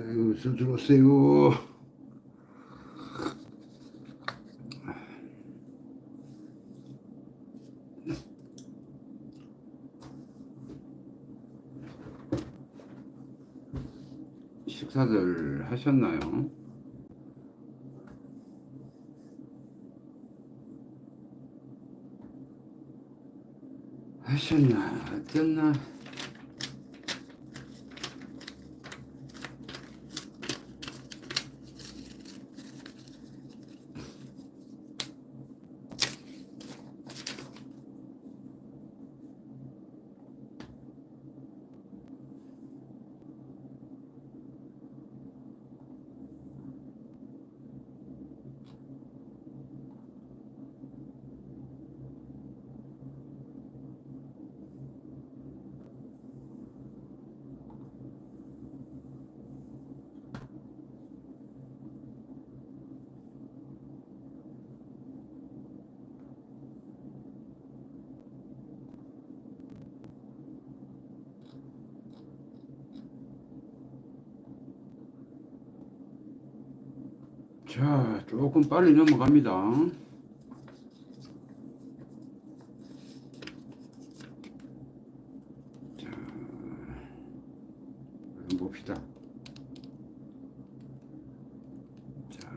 어서 들어오세요. 식사들 하셨나요? 하셨나? 어땠나? 자, 조금 빨리 넘어갑니다. 자, 한번 봅시다. 자,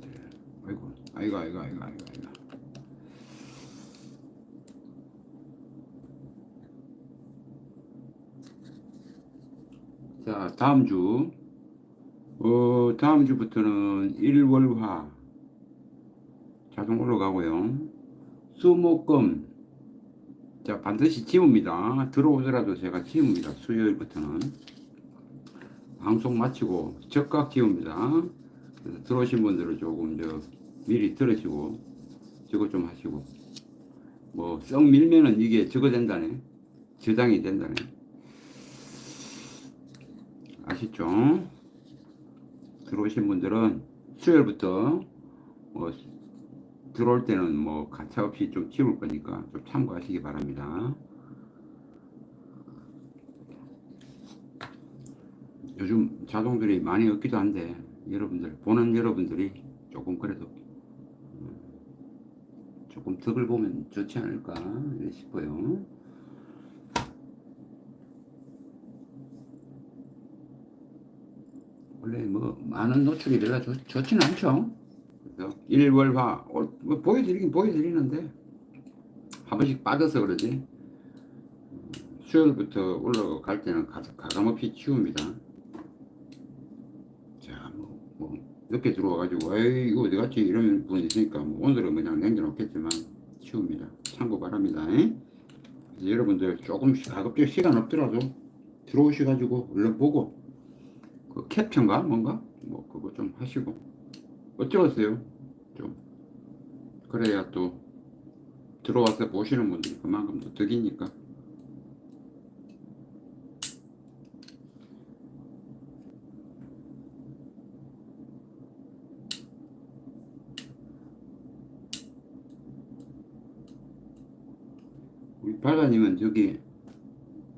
네. 아이고, 아이고, 아이고, 아이고, 아이고. 자, 다음 주. 어, 다음 주부터는 일월화 자동 올라가고요. 수목금 자 반드시 지웁니다. 들어오더라도 제가 지웁니다. 수요일부터는 방송 마치고 적각 지웁니다. 그래서 들어오신 분들은 조금 저 미리 들으시고 저거 좀 하시고 뭐 썩 밀면은 이게 저거 된다네 저장이 된다네 아시죠? 들어오신 분들은 수요일부터 뭐 들어올 때는 뭐 가차 없이 좀 치울 거니까 좀 참고하시기 바랍니다. 요즘 자동들이 많이 없기도 한데 여러분들 보는 여러분들이 조금 그래도 음, 조금 덕을 보면 좋지 않을까 싶어요. 원래 뭐 많은 노출이 별로 좋, 좋지는 않죠. 일월화 어, 뭐 보여드리긴 보여드리는데 한 번씩 빠져서 그러지. 음, 수요일부터 올라갈 때는 가, 가감없이 치웁니다. 자, 뭐, 뭐 늦게 들어와가지고 에이 이거 어디 갔지 이러면 분이 있으니까 뭐 오늘은 그냥 남겨놓겠지만 치웁니다. 참고 바랍니다. 여러분들 조금씩 가급적 시간 없더라도 들어오셔가지고 얼른 보고 그 캡처인가? 뭔가? 뭐 그거 좀 하시고. 어쩌겠어요? 좀. 그래야 또 들어와서 보시는 분들이 그만큼 더 덕이니까. 우리 발가님은 저기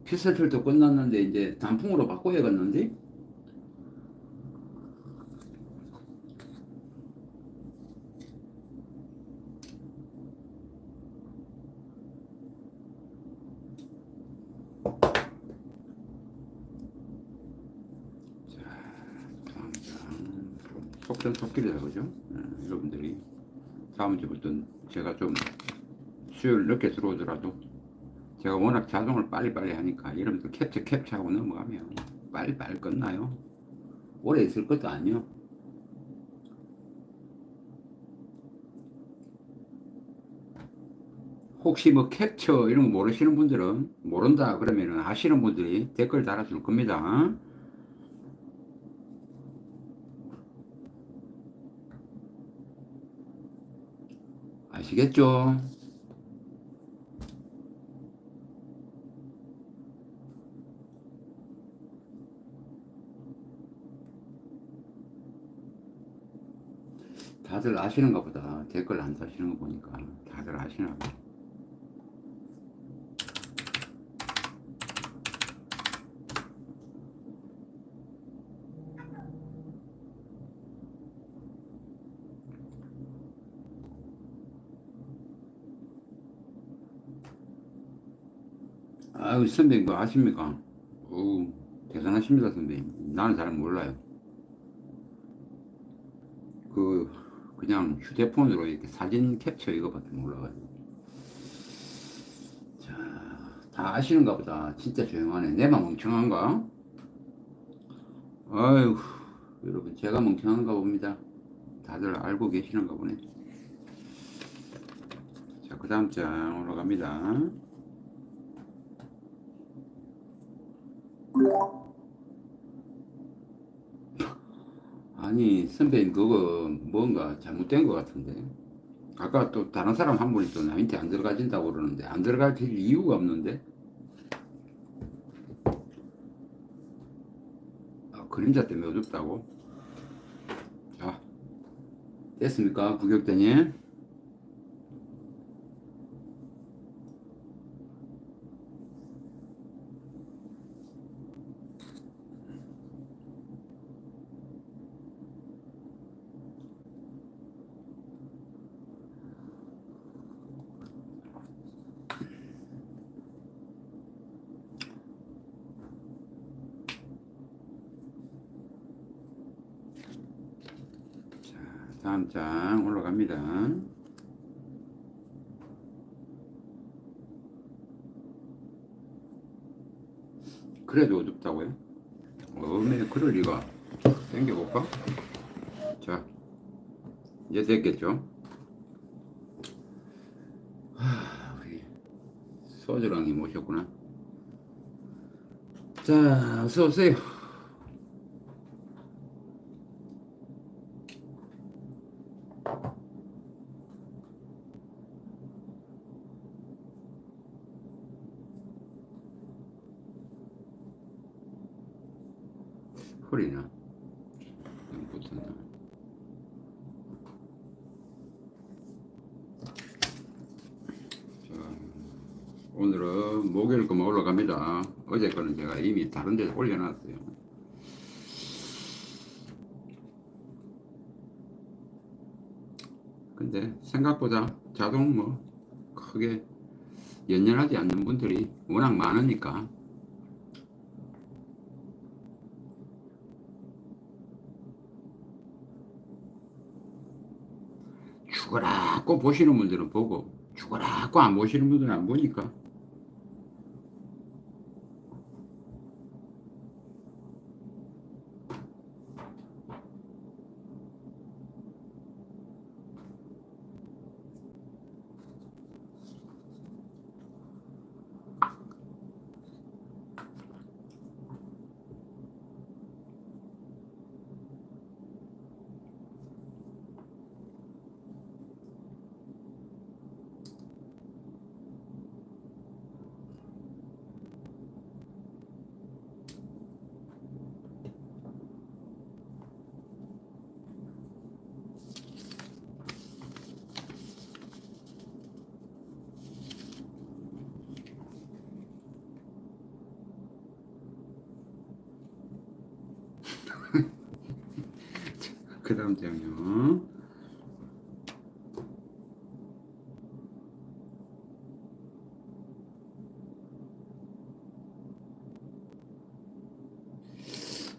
피서틀도 끝났는데 이제 단풍으로 바꿔야겠는데 속전 속길이다 그죠? 예, 여러분들이. 다음 주부터 제가 좀 수요일 늦게 들어오더라도 제가 워낙 자동을 빨리빨리 하니까 여러분들 캡처 캡처하고 넘어가면 빨리빨리 끝나요. 오래 있을 것도 아니요. 혹시 뭐 캡처 이런 거 모르시는 분들은 모른다 그러면은 아시는 분들이 댓글 달아줄 겁니다 아시겠죠? 다들 아시는가 보다. 댓글 안 다시는 거 보니까 다들 아시나 봐. 아유 선배님 그거 아십니까? 오 대단하십니다 선배님. 나는 잘 몰라요. 그 그냥 휴대폰으로 이렇게 사진 캡처 이거밖에 몰라가지고. 자, 다 아시는가 보다. 진짜 조용하네. 내만 멍청한가? 아유, 여러분 제가 멍청한가 봅니다. 다들 알고 계시는가 보네. 자, 그 다음 장 올라갑니다. 아니 선배님 그거 뭔가 잘못된 것 같은데? 아까 또 다른 사람 한 분이 또 나한테 안 들어가진다고 그러는데 안 들어갈 이유가 없는데? 아, 그림자 때문에 어둡다고? 자 됐습니까 구격대님 자 다음 장 올라갑니다 그래도 어둡다고요? 어메 그럴 리가 당겨볼까? 자 이제 됐겠죠? 하, 우리 소주랑이 모셨구나 자 어서 오세요 허리나 좀 붙었나 자, 오늘은 목요일 거만 올라갑니다. 어제 거는 제가 이미 다른 데서 올려놨어요. 근데 생각보다 자동 뭐 크게 연연하지 않는 분들이 워낙 많으니까 죽어라고 보시는 분들은 보고 죽어라고 안 보시는 분들은 안 보니까 그 다음 장요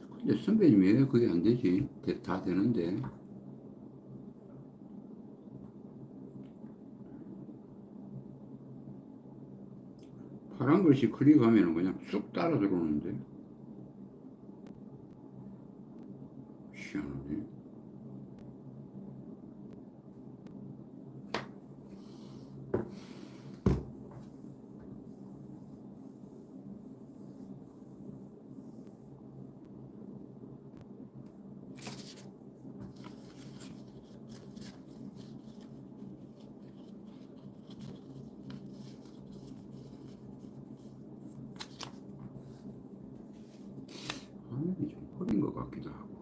근데 선배님 왜 그게 안 되지? 돼- 다 되는데. 파란 글씨 클릭하면 그냥 쑥 따라 들어오는데? 희한하네 화면이 좀 흐린 것 같기도 하고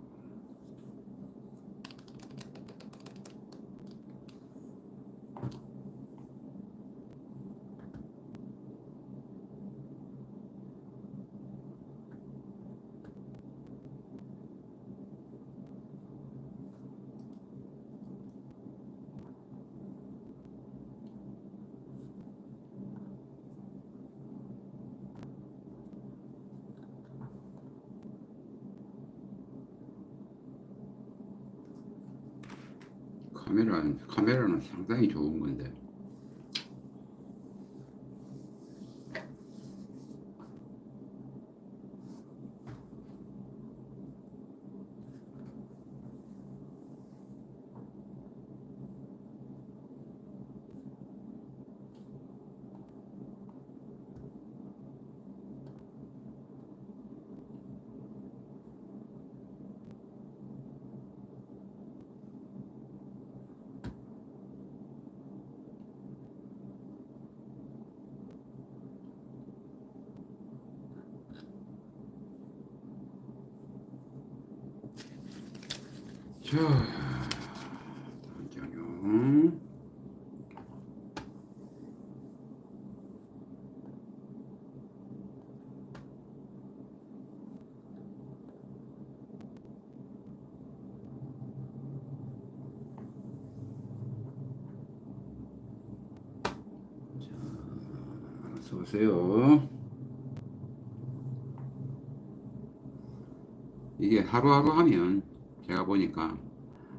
카메라 카메라는 상당히 좋은 건데. 자, 잠깐요. 자, 어서 오세요. 이게 하루하루 하면 제가 보니까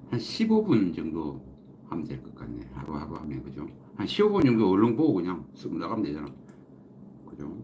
한 15분 정도 하면 될 것 같네. 하루하루 하면 그죠? 한 15분 정도 얼른 보고 그냥 쓱 나가면 되잖아. 그죠?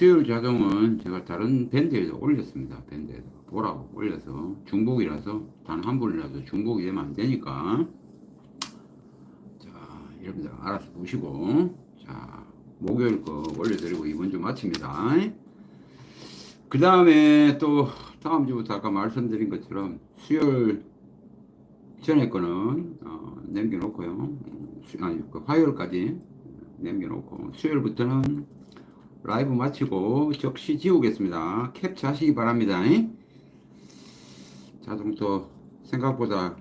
수요일 자동은 제가 다른 밴드에도 올렸습니다. 밴드에도 보라고 올려서 중복이라서 단 한 분이라도 중복이 되면 안 되니까 자 여러분들 알아서 보시고 자 목요일 거 올려드리고 이번 주 마칩니다. 그 다음에 또 다음 주부터 아까 말씀드린 것처럼 수요일 전에 거는 어, 남겨놓고요. 아니 그 화요일까지 남겨놓고 수요일부터는 라이브 마치고 적시 지우겠습니다. 캡처하시기 바랍니다. 자동또 생각보다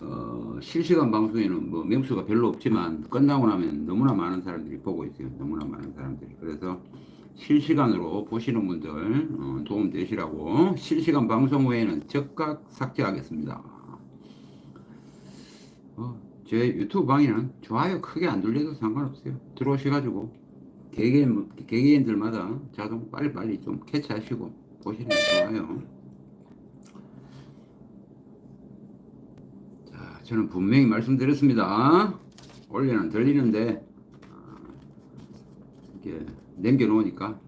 어, 실시간 방송에는 뭐 명수가 별로 없지만 끝나고 나면 너무나 많은 사람들이 보고 있어요. 너무나 많은 사람들이. 그래서 실시간으로 보시는 분들 어, 도움 되시라고 실시간 방송 후에는 즉각 삭제하겠습니다. 어, 제 유튜브 방에는 좋아요 크게 안 돌려도 상관없어요. 들어오셔가지고 개개인, 개개인들마다 자동 빨리빨리 좀 캐치하시고 보시는 게 좋아요. 자, 저는 분명히 말씀드렸습니다. 원래는 들리는데, 아, 이렇게 남겨놓으니까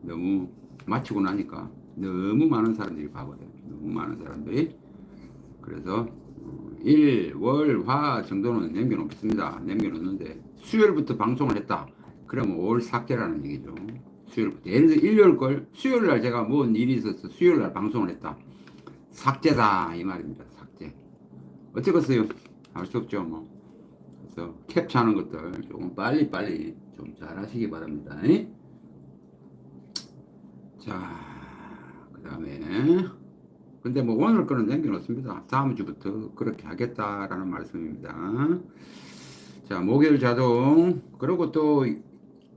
너무 마치고 나니까 너무 많은 사람들이 봐거든요. 너무 많은 사람들이. 그래서 어, 일, 월, 화 정도는 남겨놓겠습니다. 남겨놓는데 수요일부터 방송을 했다. 그러면 올 삭제라는 얘기죠. 수요일부터. 예를 들어 일요일 걸 수요일 날 제가 뭔 일이 있어서 수요일 날 방송을 했다. 삭제다 이 말입니다. 삭제. 어쩌겠어요. 할수 없죠 뭐. 그래서 캡처하는 것들 조금 빨리 빨리 좀 잘하시기 바랍니다. 자, 그 다음에 근데 뭐 오늘 거는 남겨놓습니다. 다음 주부터 그렇게 하겠다라는 말씀입니다. 자, 목요일 자동. 그리고 또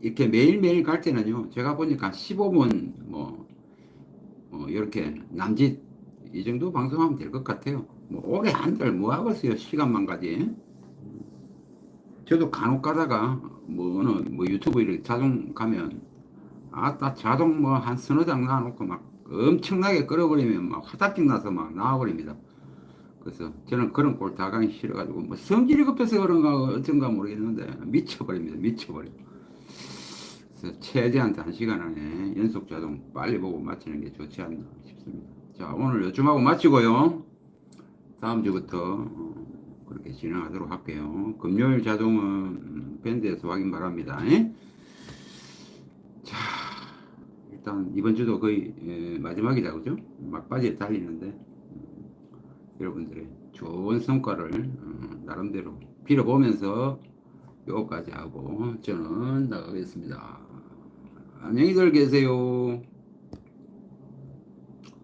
이렇게 매일매일 갈 때는요. 제가 보니까 15분 뭐, 뭐 이렇게 남짓 이 정도 방송하면 될 것 같아요. 뭐 오래 한달 뭐 하겠어요. 시간만 가지. 저도 간혹 가다가 뭐 어느 뭐 유튜브 이렇게 자동 가면 아따 자동 뭐 한 서너 장 놔놓고 막 엄청나게 끌어버리면 막 화답증 나서 막 나와버립니다. 그래서 저는 그런 꼴 다 가기 싫어가지고 뭐 성질이 급해서 그런가 어쩐가 모르겠는데 미쳐버립니다. 미쳐버려. 그래서 최대한 단시간 안에 연속 자동 빨리 보고 마치는 게 좋지 않나 싶습니다. 자 오늘 요쯤 하고 마치고요. 다음 주부터 어, 그렇게 진행하도록 할게요. 금요일 자동은 음, 밴드에서 확인 바랍니다. 예? 자 일단 이번 주도 거의 예, 마지막이다 그죠? 막바지에 달리는데 음, 여러분들의 좋은 성과를 어, 나름대로 빌어보면서 요거까지 하고 저는 나가겠습니다. 안녕히들 계세요.